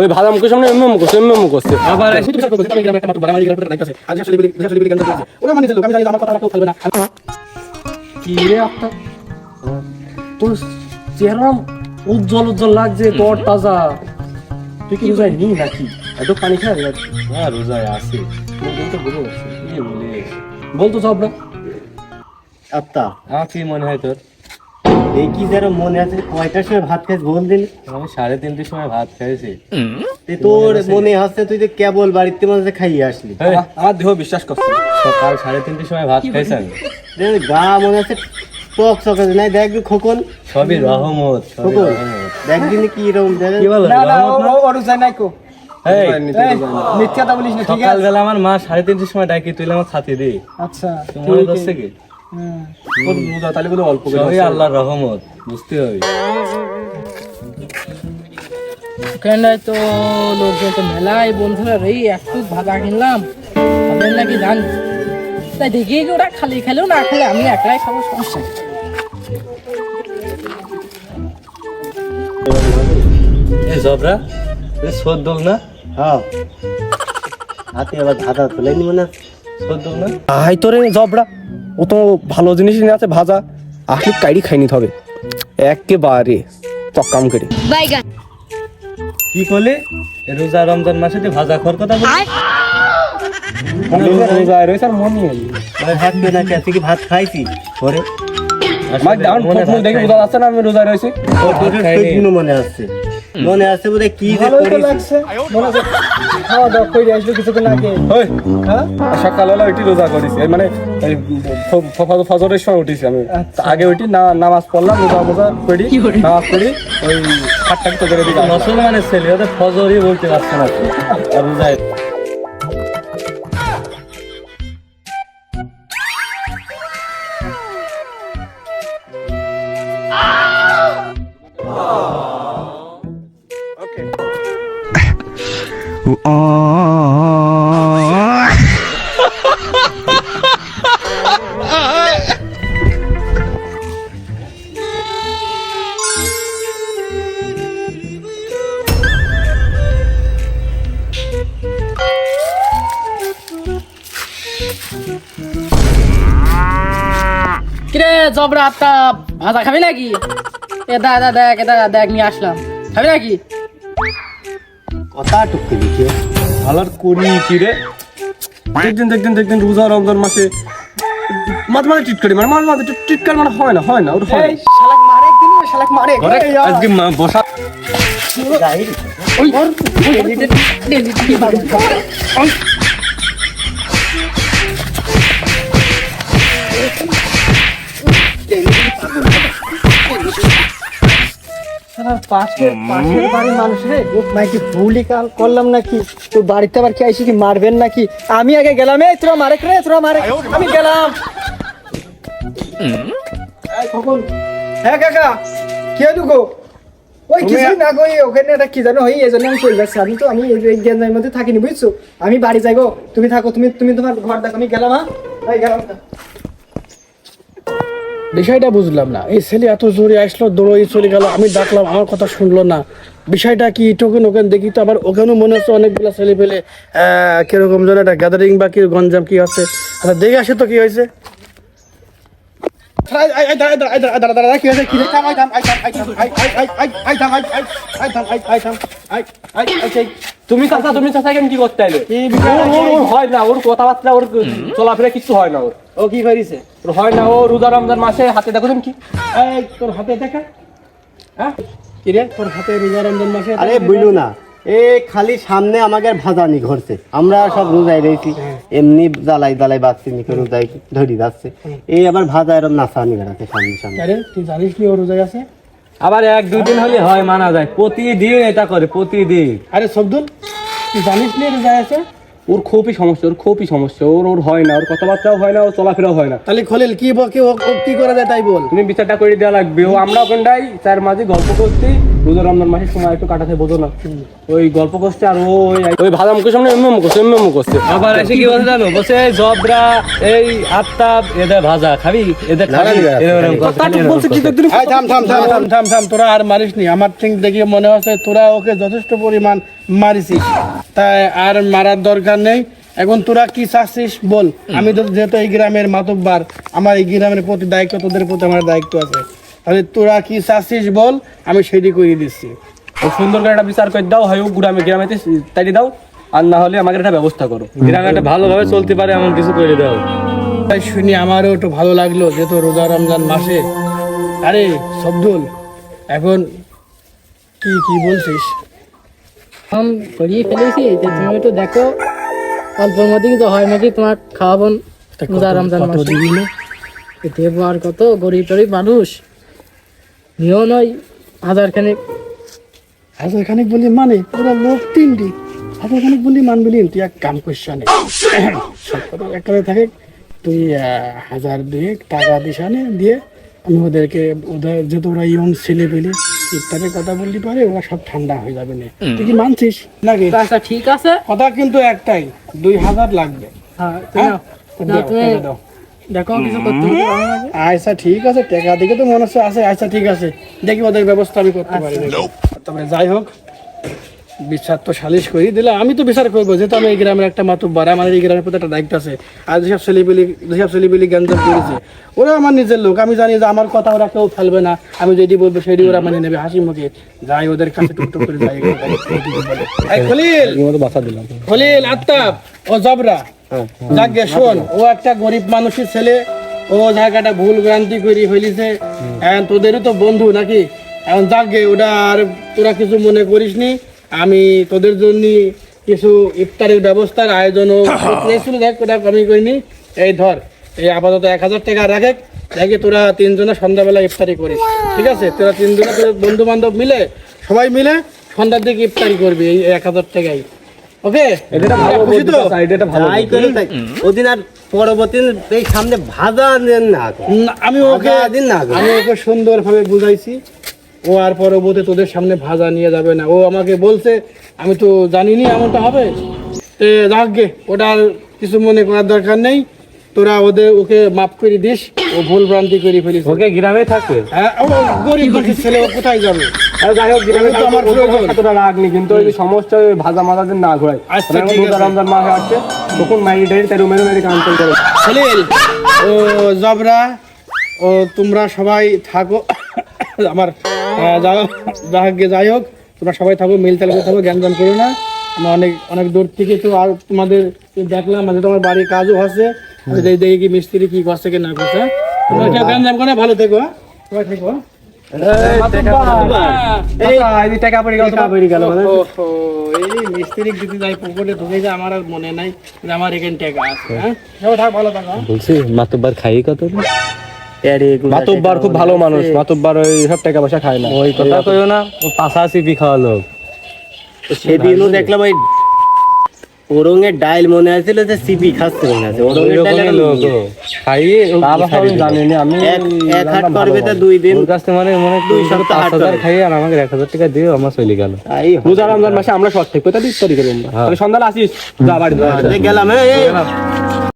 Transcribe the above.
ওই ভালো মুখের সামনে এমএম করছে এমএম করছে। আবার এসে তুমি করতে আমি গ্রামে একটা মাত্র বাড়ামারি রাইতাছে আজ আসলে বিলি আসলে বিলি কেন করছে ওরা মানে লোক আমি জানি আমার কথা কেউ ফেলবে না। কি রে আপনার তোর চেহারা উজ্জ্বল উজ্জ্বল লাগছে তোর তাজা। তুই কি রোজায় নি নাকি? এত পানি খাই হ্যাঁ রোজায় আছে। তো বলো বলতো সব না আত্মা। আমার মনে হয় তোর। এই কি যেন মনে আছে? কয়টার সময় ভাত খাইস বল দিন? আমি সাড়ে তিনটের সময় ভাত খাইছি। তোর মনে আছে? তুই তো কেবল বাড়িতে মধ্যে খাইয়ে আসলি? আমার দেহ বিশ্বাস করছে। সকাল সাড়ে তিনটের সময় ভাত খাইছি আমি। গা মনে আছে টক সকালে নাই দেখ খোকন। সবই রহমত খোকন দেখ দিন কি রকম দেখ রহমত না? ওর নাই কো। মিথ্যাটা বলিস না সকালবেলা আমার মা সাড়ে তিনটের সময় ডাকি তুই আমার খাতি দে। আচ্ছা। তো মনে করছে কি? তাহলে বলে অল্প করে আল্লাহর রহমত বুঝতে হবে। ওখানটায় তো লোকজন তো মেলায় বন্ধুরা রে একটু ভাজা কিনলাম। হবে নাকি জান। তাই দেখি ওরা খালি খেলেও না খেলে আমি একলাই খাব সমস্যা। এই জবরা তুই সদ্য না? হ্যাঁ। হাতে আবার ধাঁধা তোলেনি মনে আছে? সদ্য না? আই তোরে জবরা। ও তো ভালো জিনিস নিয়ে আছে ভাজা। আসলে কাইরি খাই নিতে হবে একেবারে চক্কাম করে। বাইগান। কি করলি? রোজা রমজান মাসে ভাজা খর কথা বলি রোজায় রয়েছে আর মনে ভাত না খেয়ে, কি ভাত খাইছি পরে আমার ডাউন দেখে বোঝা যাচ্ছে না আমি রোজা রয়েছি। মনে আছে মনে আছে বোধ কি মনে খাওয়া দাওয়া করে আসলো কিছুক্ষণ আগে। হ্যাঁ? সকালবেলা ওইটি রোজা করেছি। মানে ফজরের সময় উঠেছি আমি। আগে ওইটি না নামাজ পড়লাম রোজা মোজা করি নামাজ পড়ি ওই তো করে দিলাম। মুসলমানের ছেলে ওদের ফজরই বলতে পারছে না। রোজায় কিরে জবরা আটটা ভাজা খাবি নাকি? এ, দা দা, দেখ এটা দেখ, নিয়ে আসলাম। খাবি নাকি? কথা টুকতে দিকে ভালার করি কি রে দেখদিন দেখদিন দেখদিন রোজা রমজান মাসে মাঝে মাঝে টিটকারি মানে মাঝে মাঝে টিটকারি মানে হয় না হয় না ওর হয় না। মারে আজকে মা- বসা পাশের পাশের বাড়ির মানুষ নাকি ভুলই কাল করলাম নাকি? তো বাড়িতে আবার কি আইসি কি মারবেন নাকি? আমি আগে গেলাম এই তোরা মারেক রে তোরা মারেক আমি গেলাম। এই হ্যাঁ কাকা। কে দুগো ওই কিছু না ওখানে একটা কি জানো হই এই জন্য আমি চলে যাচ্ছি। আমি তো আমি এই জ্ঞানের মধ্যে থাকিনি বুঝছ? আমি বাড়ি যাই গো। তুমি থাকো তুমি তুমি তোমার ঘর দেখো। আমি গেলাম হ্যাঁ? গেলাম। বিষয়টা বুঝলাম না এই ছেলে এত জোরে আসলো দৌড়ই চলে গেল আমি ডাকলাম আমার কথা শুনলো না বিষয়টা কি টোকেন ওখানে দেখি তো আবার ওখানেও মনে হচ্ছে অনেকগুলো ছেলে পেলে কীরকম যেন একটা গ্যাদারিং বা কি গঞ্জাম কি আছে আচ্ছা দেখে আসে তো দাঁড়া দাঁড়া দাঁড়া দাঁড়া দাঁড়া কি হয়েছে কি হয়েছে আই থাম আই আই আই আই আই আই আই থাম আই আই আই থাম আই আই আই আই আই সেই। তুমি চাচা তুমি চাচা কেন কি করতে আইলে ওর- ওর- ওর হয় না ওর কথাবার্তা ওর চলাফেরা কিছু হয় না ওর। ও কি করিছে ওর হয় না ও রোজা রমজান মাসে হাতে দেখো তুমি কি এই তোর হাতে দেখা? হ্যাঁ? কি রে তোর হাতে রোজা রমজান মাসে আরে বুঝলু না এ খালি সামনে আমাকে ভাজানি ঘরছে। আমরা সব রোজাই রয়েছি এমনি জ্বালাই জ্বালাই বাচ্চি নিকে রোজাই ধরি যাচ্ছে এই আবার ভাজা এরম নাচানি বেড়াচ্ছে সামনে সামনে। আরে তুই জানিস কি ও রোজায় আছে? আবার এক দুই দিন হলে হয় মানা যায়। প্রতিদিন এটা করে প্রতিদিন। আরে সবদুল তুই জানিস নি যা আছে? ওর খুবই সমস্যা ওর খুবই সমস্যা। ওর ওর হয় না ওর কথাবার্তাও হয় না ওর চলাফেরাও হয় না। তাহলে খলিল কি বকে ও কি করা যায় তাই বল? তুমি বিচারটা করে দেওয়া লাগবে। ও আমরা ওখানটাই চার মাঝে গল্প করছি। রমজান মাসের সময় একটু কাটাতে বোঝো না। ওই গল্প করছে আর ওই- ওই ভালো মুখের সামনে এমএম করছে এমএম করছে। আবার এসে কি বলছে জানো? এই জবরা এই আত্তাব এদের ভাজা খাবি? এদের খাবি? এরকম করছে, খালি এরকম বলছে কি করছে। থাম থাম থাম থাম থাম থাম তোরা আর মারিস নি। আমার ঠিক দেখে মনে হচ্ছে তোরা ওকে যথেষ্ট পরিমাণ মারিছিস। তাই আর মারার দরকার নেই। এখন তোরা কি চাচ্ছিস বল? আমি তো যেহেতু এই গ্রামের মাতব্বার আমার এই গ্রামের প্রতি দায়িত্ব তোদের প্রতি আমার দায়িত্ব আছে। তাহলে তোরা কি চাচ্ছিস বল? আমি সেটি করে দিচ্ছি। ও সুন্দর করে একটা বিচার করে দাও হয় ও গ্রামে গ্রামেতে তাই দাও আর না হলে আমাকে একটা ব্যবস্থা করো। গ্রামে একটা ভালোভাবে চলতে পারে এমন কিছু করে দাও। তাই শুনি আমারও একটু ভালো লাগল যেহেতু রোজা রমজান মাসে। আরে শব্দুল এখন কি কি বলছিস? এখন করিয়ে ফেলেছি যে তুমি একটু দেখো অল্পের মধ্যে কিন্তু হয় নাকি তোমার খাওয়াবো রোজা রমজান মাসে? দেবো আর কত গরিব টরিব মানুষ। নিয়েও নয় হাজার খানিক। হাজার খানিক বলি মানে? পুরো লোক তিনটি। হাজার খানিক বলি মানবি নি, তুই এক কাম করছিস নে সব কথা এক থাকে তুই হাজার দুয়েক টাকা দিস দিয়ে আমি ওদেরকে ওদের যেহেতু ওরা ইয়ং ছেলে পেলে ইত্যাদির কথা বলতে পারে ওরা সব ঠান্ডা হয়ে যাবে না। তুই কি মানছিস? নাকি? আচ্ছা ঠিক আছে। কথা কিন্তু একটাই দুই হাজার লাগবে। হ্যাঁ হ্যাঁ? দাও। দেখো কিছু করতে হবে। আচ্ছা ঠিক আছে টাকা দিকে তো মনে হচ্ছে আছে আচ্ছা ঠিক আছে। দেখি ওদের ব্যবস্থা আমি করতে পারি নাকি। তবে যাই হোক বিচার তো সালিশ করি। দিলে আমি তো বিচার করব, যেহেতু আমি এই গ্রামের একটা মাতুব্বার আমার এই গ্রামের প্রতি একটা দায়িত্ব আছে। আর যেসব ছেলেপিলি যেসব ছেলেপিলি গ্যাঞ্জাম করেছে ওরা আমার নিজের লোক। আমি জানি যে আমার কথা ওরা কেউ ফেলবে না। আমি যেটি বলব সেটি ওরা মানে নেবে। হাসি মুখে যাই ওদের কাছে টুকটুক করে যাই। খলিল! খলিল আত্তাব ও জবরা যাকে শোন, ও একটা গরিব মানুষের ছেলে। ও জায়গাটা ভুল ভ্রান্তি করি এখন তোদেরও তো বন্ধু নাকি? এখন যাকে ওটা আর তোরা কিছু মনে করিস নি আমি তোদের জন্য কিছু ইফতারের ব্যবস্থার আয়োজনও করতেছিল দেখ ওটা আমি করিনি এই ধর এই আপাতত এক হাজার টাকা রাখে দেখে তোরা তিনজনে সন্ধ্যাবেলা ইফতারি করিস ঠিক আছে? তোরা তিনজনে তোদের বন্ধু বান্ধব মিলে সবাই মিলে সন্ধ্যার দিকে ইফতারি করবি এই এক হাজার টাকাই। ওকে? এটা ভালো খুশি তো? এটা ভালো তাই। করে ওদিন আর পরবর্তী এই সামনে ভাজা দেন না আমি ওকে দিন না আমি ওকে সুন্দরভাবে বুঝাইছি। ও আর পরবর্তী তোদের সামনে ভাজা নিয়ে যাবে না। ও আমাকে বলছে আমি তো জানিনি এমনটা হবে। এ রাখগে ওটা আর কিছু মনে করার দরকার নেই। তোরা ওদের ওকে মাফ করে দিস ও ভুল ভ্রান্তি করে ফেলিস ওকে গ্রামে থাকবে? হ্যাঁ ও গরিব ছেলে ও কোথায় যাবে? আর যাই হোক গ্রামে তো আমার আমার প্রয়োজন। এতটা রাগ নেই কিন্তু ওই যে সমস্যা ওই ভাজা না ঘোরাই আচ্ছা, ঠিক আছে। রমজান মাসে আসছে তখন মাইরি টাইরি তাই করে। খলিল ও জবরা ও তোমরা সবাই থাকো। আমার যাই হোক। তোমরা সবাই থাকো মিল তালিকা থাকো জ্ঞান জ্ঞান করো না। আমি অনেক অনেক দূর থেকে তো আর তোমাদের দেখলাম যে তোমার বাড়ির কাজও আছে আমি দেখি কি মিস্ত্রি কি করছে কি না করছে। হ্যাঁ? তোমরা কেউ জ্ঞান জ্ঞান করে ভালো থেকো হ্যাঁ? সবাই থেকো। হ্যাঁ? এই এই টাকা পড়ে গেল টাকা পড়ে গেল মানে। ওহো, এই মিস্ত্রি যদি যাই পুকুরে ঢুকে যায় আমার আর মনে নাই যে আমার এখানে টাকা আছে হ্যাঁ। সবাই থাক ভালো থাকো। হ্যাঁ? বলছি মাতব্বার খাই কত মাতব্বার খুব ভালো মানুষ মাতব্বার ওই সব টাকা পয়সা খায় না। ওই কথা কইও না ও পাশা সিপি খাওয়া লোক। সেদিনও দেখলাম ওই ওরঙের ডাইল মনে হয়েছিল যে সিপি খাচ্ছে মনে আছে ডাইল লোক। খাইয়ে জানি না আমি এক হাট করবে তো দুই দিন। কাছ মানে মনে দুই সপ্তাহ হাট হাজার। খাইয়ে আর আমাকে এক হাজার টাকা দিয়ে আমার চলে গেল। হয়। রোজা রমজান মাসে আমরা শর্ট থেকে তাহলে সন্ধ্যা আসিস। যা বাড়ি। গেলাম এই